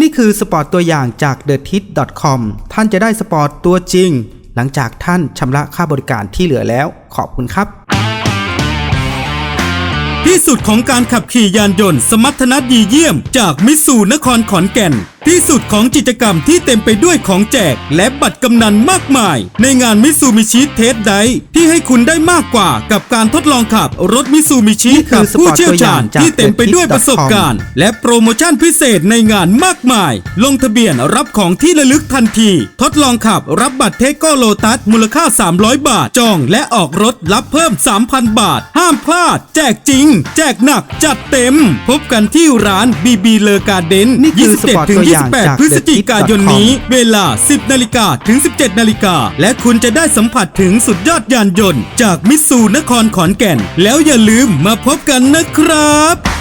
นี่คือสปอร์ตตัวอย่างจาก t h e t i t c o m ท่านจะได้สปอร์ตตัวจริง หลังจากท่านชำระค่าบริการที่เหลือแล้ว ขอบคุณครับ ที่สุดของการขับขี่ยานยนต์สมรรถนะดีเยี่ยม จากมิสูนครขอนแก่น ที่สุดของกิจกรรมที่เต็มไปด้วยของแจก และบัตรกำนันมากมาย ในงานมิตซูมิชิเทสไดที่ให้คุณได้มากกว่ากับการทดลองขับรถมิตซูมิชินี่คือกับผู้เชี่ยวชาญสปอร์ตตัวอย่างจากที่เต็มไปด้วยประสบการณ์ และโปรโมชั่นพิเศษในงานมากมาย ลงทะเบียนรับของที่ระลึกทันที ทดลองขับรับบัตรเทโกโลตัสมูลค่า 300 บาทจองและออกรถรับเพิ่ม 3,000 บาท ห้ามพลาด แจกจริง แจกหนักจัดเต็ม พบกันที่ร้านบีบีเลอกาเดนนี่คือสปอร์ต27ถึงตัวอย่างจาก28 พฤศจิกายนนี้ TheTip.com เวลา 10 นาฬิกาถึง 17 นาฬิกา และคุณจะได้สัมผัสถึงสุดยอดยานยนต์ จากมิตซูนครขอนแก่น แล้วอย่าลืมมาพบกันนะครับ